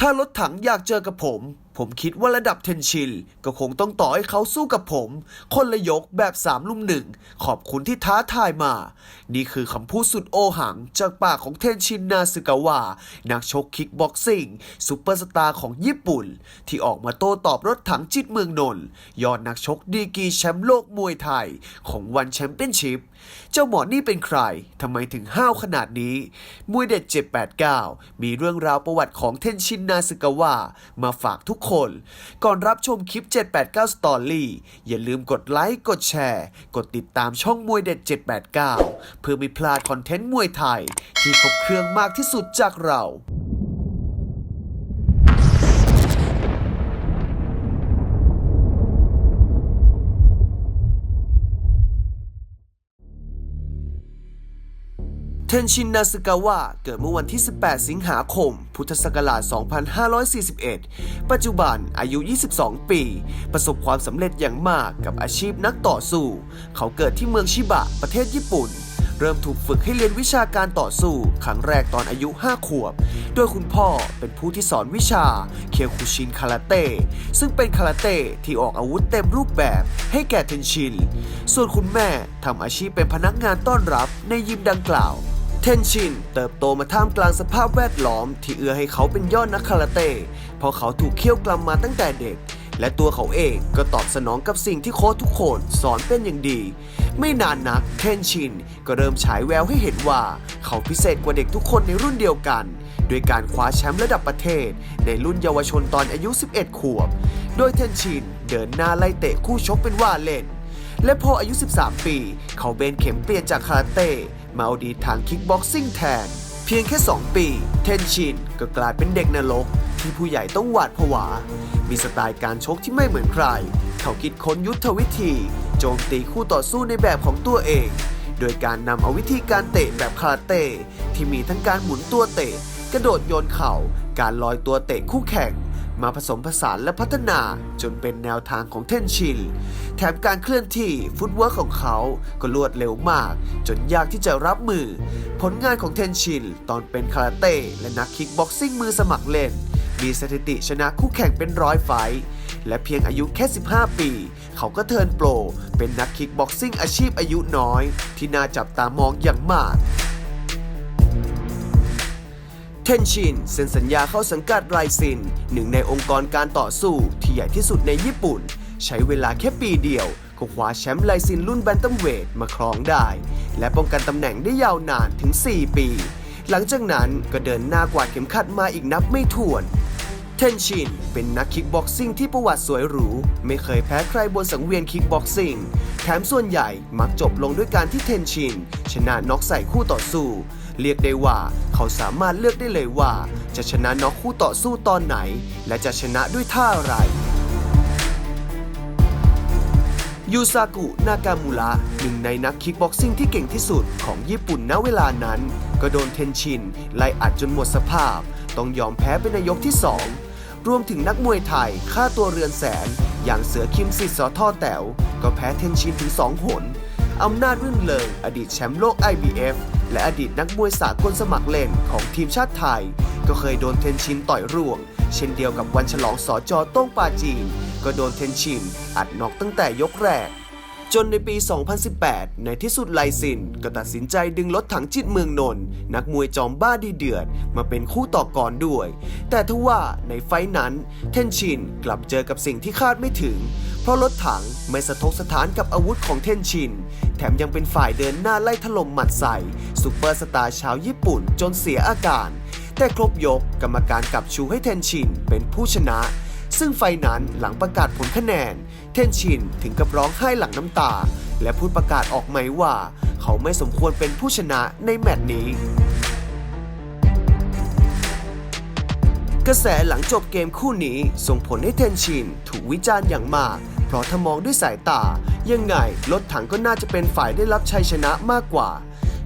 ถ้ารถถังอยากเจอกับผม ผมคิดว่าระดับเทนชินก็คงต้องต่อให้เขาสู้กับผม คนละยกแบบสามลุมหนึ่ง ขอบคุณที่ท้าทายมา นี่คือคำพูดสุดโอหังจากปากของเทนชินนาซึกาวะนักชกคิกบ็อกซิ่งซูเปอร์สตาร์ของญี่ปุ่น ที่ออกมาโต้ตอบรถถังจิตเมืองนนท์ยอดนักชกดีกีแชมป์โลกมวยไทย ของวันแชมเปี้ยนชิพเจ้าหมอนี่เป็นใครทำไมถึงห้าวขนาดนี้ มวยเด็ด 789 มีเรื่องราวประวัติของเทนชินนาซึกาวะมาฝากทุกคน ก่อนรับชมคลิป 789 Story อย่าลืมกดไลค์ กดแชร์ กดติดตามช่องมวยเด็ด 789 เพื่อไม่พลาดคอนเทนต์มวยไทย ที่ครบเครื่องมากที่สุดจากเรา เทนชินนาซึกาวะเกิดเมื่อวันที่ 18 สิงหาคม พุทธศักราช 2541 ปัจจุบันอายุ 22 ปี ประสบความสำเร็จอย่างมากกับอาชีพนักต่อสู้ เขาเกิดที่เมืองชิบะ ประเทศญี่ปุ่น เริ่มถูกฝึกให้เรียนวิชาการต่อสู้ ครั้งแรกตอนอายุ 5 ขวบ โดยคุณพ่อเป็นผู้ที่สอนวิชา เคียวคุชินคาราเต้ ซึ่งเป็นคาราเต้ที่ออกอาวุธเต็มรูปแบบให้แก่เทนชิน ส่วนคุณแม่ทำอาชีพเป็นพนักงานต้อนรับในยิมดังกล่าว เทนชินเติบโตมาท่ามกลางสภาพแวดล้อม ที่เอื้อให้เขาเป็นยอดนักคาราเต้เพราะเขาถูกเคี่ยวกลำมมาตั้งแต่เด็ก และตัวเขาเองก็ตอบสนองกับสิ่งที่โค้ชทุกคนสอนเป็นอย่างดี ไม่นานนักเทนชินก็เริ่มฉายแววให้เห็นว่า เขาพิเศษกว่าเด็กทุกคนในรุ่นเดียวกัน โดยการคว้าแชมป์ระดับประเทศ ในรุ่นเยาวชนตอนอายุ 11 ขวบ โดยเทนชินเดินหน้าไล่เตะคู่ชกเป็นว่าเล่น และพออายุ 13 ปี เขาเบนเข็มเปลี่ยนจากคาราเต้มาเอาดีทางคิกบ็อกซิ่งแทน เพียงแค่ 2 ปี เทนชินก็กลายเป็นเด็กนรก ที่ผู้ใหญ่ต้องหวาดผวา มีสไตล์การชกที่ไม่เหมือนใคร เขาคิดค้นยุทธวิธี โจมตีคู่ต่อสู้ในแบบของตัวเอง โดยการนำเอาวิธีการเตะแบบคาราเต้ที่มีทั้งการหมุนตัวเตะ กระโดดโยนเข่า การลอยตัวเตะคู่แข่ง มาผสมผสานและพัฒนาจนเป็นแนวทางของเทนชินแถมการเคลื่อนที่ฟุตเวิร์กของเขาก็รวดเร็วมาก จนยากที่จะรับมือ ผลงานของเทนชินตอนเป็นคาราเต้และนักคิกบ็อกซิ่งมือสมัครเล่น มีสถิติชนะคู่แข่งเป็นร้อยไฟและเพียงอายุแค่ 15 ปี เขาก็เทิร์นโปร เป็นนักคิกบ็อกซิ่งอาชีพอายุน้อย ที่น่าจับตามองอย่างมาก เทนชินเซ็นสัญญาเข้าสังกัดไรซิน หนึ่งในองค์กรการต่อสู้ที่ใหญ่ที่สุดในญี่ปุ่น ใช้เวลาแค่ปีเดียว ก็คว้าแชมป์ไลซินรุ่นแบนตัมเวทมาครองได้ และป้องกันตำแหน่งได้ยาวนานถึง 4 ปี หลังจากนั้นก็เดินหน้ากวาดเข็มขัดมาอีกนับไม่ถ้วนเทนชินเป็นนักคิกบ็อกซิ่งที่ประวัติสวยหรู ไม่เคยแพ้ใครบนสังเวียนคิกบ็อกซิ่งแถมส่วนใหญ่มักจบลงด้วยการที่เทนชินชนะน็อกใส่คู่ต่อสู้ เรียกได้ว่า เขาสามารถเลือกได้เลยว่า จะชนะน็อกคู่ต่อสู้ตอนไหน และจะชนะด้วยท่าอะไรยูซากุนากามูระหนึ่งในนักคิกบ็อกซิ่งที่เก่งที่สุดของญี่ปุ่นณเวลานั้น ก็โดนเทนชิน ไล่อัดจนหมดสภาพ ต้องยอมแพ้เป็นนายกที่2รวมถึงนักมวยไทยค่าตัวเรือนแสน อย่างเสือคิมสิทธิ์สอท่อแต๋วก็แพ้เทนชินถึง2หนอำนาจรื่นเริงอดีตแชมป์โลก IBF และอดีตนักมวยสากลสมัครเล่นของทีมชาติไทย ก็เคยโดนเทนชินต่อยร่วง เช่นเดียวกับวันฉลองสอจอต้งปาจีน ก็โดนเทนชินอัดนอกตั้งแต่ยกแรก จนในปี 2018 ในที่สุดไลซิน ก็ตัดสินใจดึงรถถังจิตเมืองนนท์นักมวยจอมบ้าดีเดือด มาเป็นคู่ต่อกรด้วย แต่ทว่าในไฟนั้นเทนชินกลับเจอกับสิ่งที่คาดไม่ถึง เพราะรถถังไม่สะทกสถานกับอาวุธของเทนชิน แถมยังเป็นฝ่ายเดินหน้าไล่ถล่มหมัดใส่ซูเปอร์สตาร์ชาวญี่ปุ่นจนเสียอาการ แต่ครบยกกรรมการกลับชูให้เทนชินเป็นผู้ชนะ ซึ่งไฟนั้นหลังประกาศผลคะแนน เทนชินถึงกับร้องไห้หลังน้ำตา และพูดประกาศออกไหมว่า เขาไม่สมควรเป็นผู้ชนะในแมตช์นี้กระแสหลังจบเกมคู่นี้ส่งผลให้เทนชินถูกวิจารณ์อย่างมาก เพราะถ้ามองด้วยสายตา ยังไงรถถังก็น่าจะเป็นฝ่ายได้รับชัยชนะมากกว่า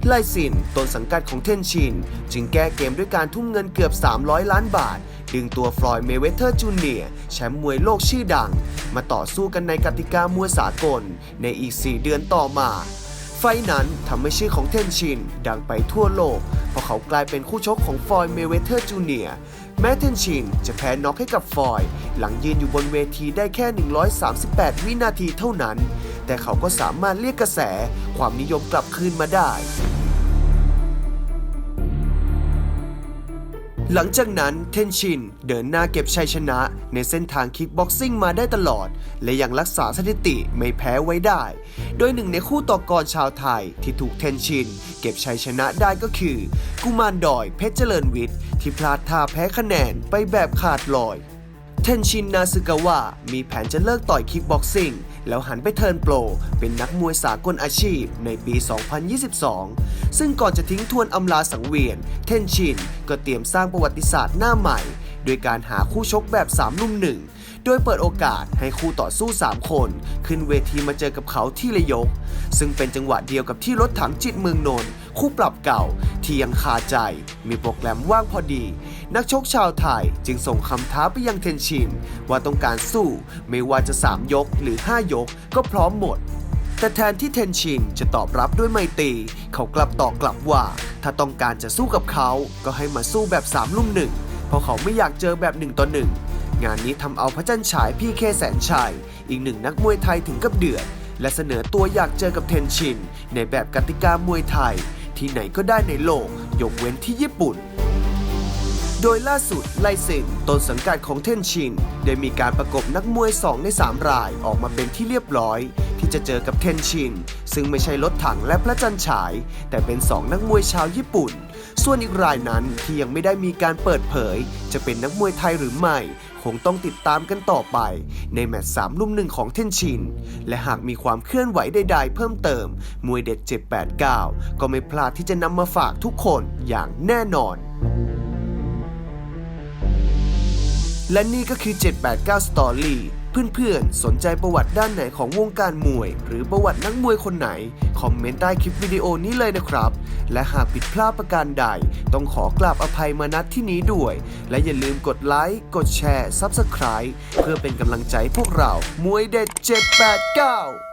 ไลซินต้นสังกัดของเทนชิน จึงแก้เกมด้วยการทุ่มเงินเกือบ 300 ล้านบาท ดึงตัวฟลอยด์เมเวเทอร์จูเนียแชมป์มวยโลกชื่อดัง มาต่อสู้กันในกติกามวยสากล ในอีก 4 เดือนต่อมา ไฟนั้นทำให้ชื่อของเทนชิน ดังไปทั่วโลก เพราะเขากลายเป็นคู่ชกของฟลอยด์เมเวเทอร์จูเนียแม้เทนชินจะแพ้น็อกให้กับฟอย หลังยืนอยู่บนเวทีได้แค่ 138 วินาทีเท่านั้น แต่เขาก็สามารถเรียกกระแสความนิยมกลับคืนมาได้ หลังจากนั้นเทนชินเดินหน้าเก็บชัยชนะในเส้นทางคิกบ็อกซิ่งมาได้ตลอด และยังรักษาสถิติไม่แพ้ไว้ได้ โดยหนึ่งในคู่ต่อกรชาวไทยที่ถูกเทนชินเก็บชัยชนะได้ก็คือ กุมารดอยเพชรเจริญวิทย์ที่พลาดท่าแพ้คะแนนไปแบบขาดลอย เทนชินนาซึกาวะมีแผนจะเลิกต่อยคิกบ็อกซิ่งแล้วหันไปเทิร์นโปร เป็นนักมวยสากลอาชีพในปี 2022 ซึ่งก่อนจะทิ้งทวนอำลาสังเวียน เทนชินก็เตรียมสร้างประวัติศาสตร์หน้าใหม่ โดยการหาคู่ชกแบบ3ลุ่มหนึ่งโดยเปิดโอกาสให้คู่ต่อสู้ 3 คน ขึ้นเวทีมาเจอกับเขาที่ระยก ซึ่งเป็นจังหวะเดียวกับที่รถถังจิตเมืองนนท์ คู่ปรับเก่าที่ยังคาใจ มีโปรแกรมว่างพอดี นักชกชาวไทยจึงส่งคำท้าไปยังเทนชิน ว่าต้องการสู้ไม่ว่าจะ 3 ยกหรือ 5 ยกก็พร้อมหมด แต่แทนที่เทนชินจะตอบรับด้วยไมตรีเขากลับตอบกลับว่า ถ้าต้องการจะสู้กับเขาก็ให้มาสู้แบบ 3 ลุ่มหนึ่งเพราะเขาไม่อยากเจอแบบ1ต่อ1งงานนี้ทำเอาพระจันฉายพี่เคแสนชัย อีกหนึ่งนักมวยไทยถึงกับเดือด และเสนอตัวอยากเจอกับเทนชิน ในแบบกติกามวยไทย ที่ไหนก็ได้ในโลก ยกเว้นที่ญี่ปุ่น โดยล่าสุดไลเซนต้นสังกัดของเทนชิน ได้มีการประกบนักมวย 2 ใน 3 รายออกมาเป็นที่เรียบร้อย ที่จะเจอกับเทนชิน ซึ่งไม่ใช่รถถังและพระจันฉาย แต่เป็น2นักมวยชาวญี่ปุ่น ส่วนอีกรายนั้นที่ยังไม่ได้มีการเปิดเผย จะเป็นนักมวยไทยหรือไม่ คงต้องติดตามกันต่อไป ในแมตช์3ลุ่มหนึ่งของเทนชิน และหากมีความเคลื่อนไหวใดๆเพิ่มเติม มวยเด็ด 789 ก็ไม่พลาดที่จะนำมาฝากทุกคนอย่างแน่นอนและนี่ก็คือ 789 Story เพื่อนๆ สนใจประวัติด้านไหนของวงการมวย หรือประวัตินักมวยคนไหน คอมเมนต์ใต้คลิปวิดีโอนี้เลยนะครับ และหากผิดพลาดประการใด ต้องขอกราบอภัยมาณที่นี้ด้วย และอย่าลืมกดไลค์ กดแชร์ Subscribe เพื่อเป็นกำลังใจพวกเรา มวยเด็ด 789